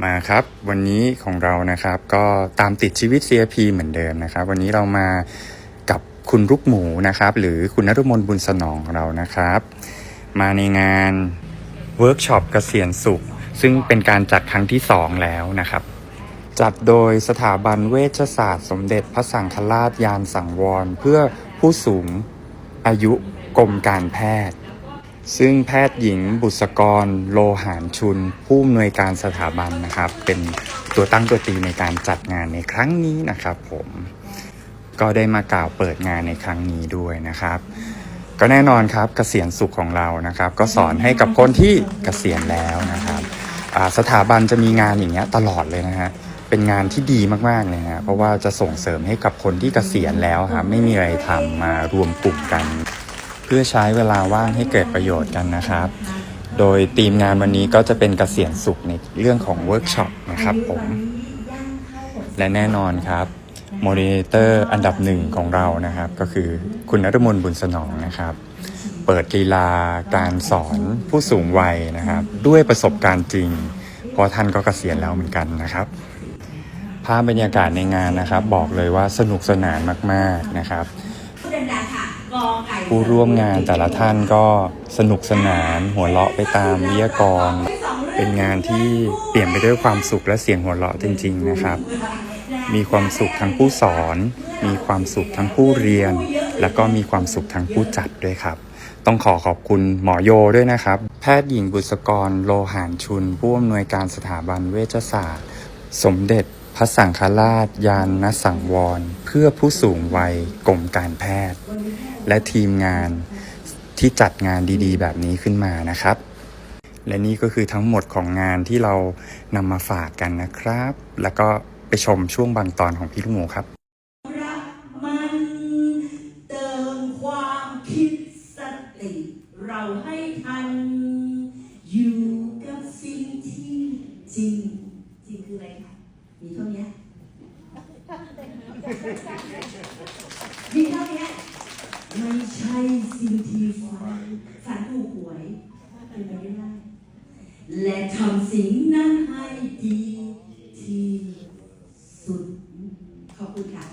มาครับวันนี้ของเรานะครับก็ตามติดชีวิต CRP เหมือนเดิมนะครับ วันนี้เรามากับคุณลูกหมูนะครับ หรือคุณนรุมนบุญสนองของเรานะครับ มาในงานเวิร์กช็อปเกษียณสุข ซึ่งเป็นการจัดครั้งที่ 2 แล้วนะครับ จัดโดยสถาบันเวชศาสตร์ สมเด็จพระสังฆราชยานสังวร เพื่อผู้สูงอายุกรมการแพทย์ ซึ่งแพทย์หญิงบุษกรโลหารชุน ผู้อำนวยการสถาบันนะครับ เป็นตัวตั้งตัวตีในการจัดงานในครั้งนี้นะครับผมก็ได้มากล่าวเปิดงานในครั้งนี้ด้วยนะครับ ก็แน่นอนครับเกษียณสุขของเรานะครับ ก็สอนให้กับคนที่เกษียณแล้วนะครับสถาบันจะมีงานอย่างเงี้ยตลอดเลยนะฮะเป็นงานที่ดีมากๆเลยฮะเพราะว่าจะส่งเสริมให้กับคนที่เกษียณแล้วครับไม่มีอะไรทำมารวมกลุ่มกัน พื่อใช้เวลาว่างให้เกิดประโยชน์กันนะครับ โดยทีมงานวันนี้ก็จะเป็นเกษียณสุขในเรื่องของเวิร์กช็อปนะครับผม และแน่นอนครับโมเดเลเตอร์อันดับหนึ่งของเรานะครับ ก็คือคุณนรมนบุญสนองนะครับ เปิดกีฬาการสอนผู้สูงวัยนะครับ ด้วยประสบการณ์จริง เพราะท่านก็เกษียณแล้วเหมือนกันนะครับภาพบรรยากาศในงานนะครับ บอกเลยว่าสนุกสนานมาก ๆนะครับ ผู้ร่วมงานแต่ละท่านก็สนุกสนานหัวเราะไปตามวิทยากร เป็นงานที่เปลี่ยนไปด้วยความสุขและเสียงหัวเราะจริง ๆนะครับ มีความสุขทั้งผู้สอน มีความสุขทั้งผู้เรียน แล้วก็มีความสุขทั้งผู้จัดด้วยครับ ต้องขอขอบคุณหมอโยด้วยนะครับ แพทย์หญิงบุษกรโลหารชุน ผู้อำนวยการสถาบันเวชศาสตร์ สมเด็จ พระสังฆราชยานนสังวร เพื่อผู้สูงวัยกรมการแพทย์ และทีมงานที่จัดงานดีๆ แบบนี้ขึ้นมานะครับ และนี่ก็คือทั้งหมดของงานที่เรานำมาฝากกันนะครับ แล้วก็ไปชมช่วงบางตอนของพี่ลูกหมูครับรักมันเติมความคิดสติเราให้ มีเท่านี้มีเท่านี้ไม่ใช่สิ่งที่ฝันฝันถูกหวยเป็นไปไม่ได้และทำสิ่งนั้นให้ดีที่สุด ขอบคุณค่ะ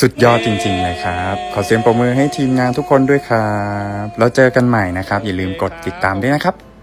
สุดยอดจริงๆเลยครับ ขอเสียงปรบมือให้ทีมงานทุกคนด้วยครับ แล้วเจอกันใหม่นะครับ อย่าลืมกดติดตามด้วยนะครับ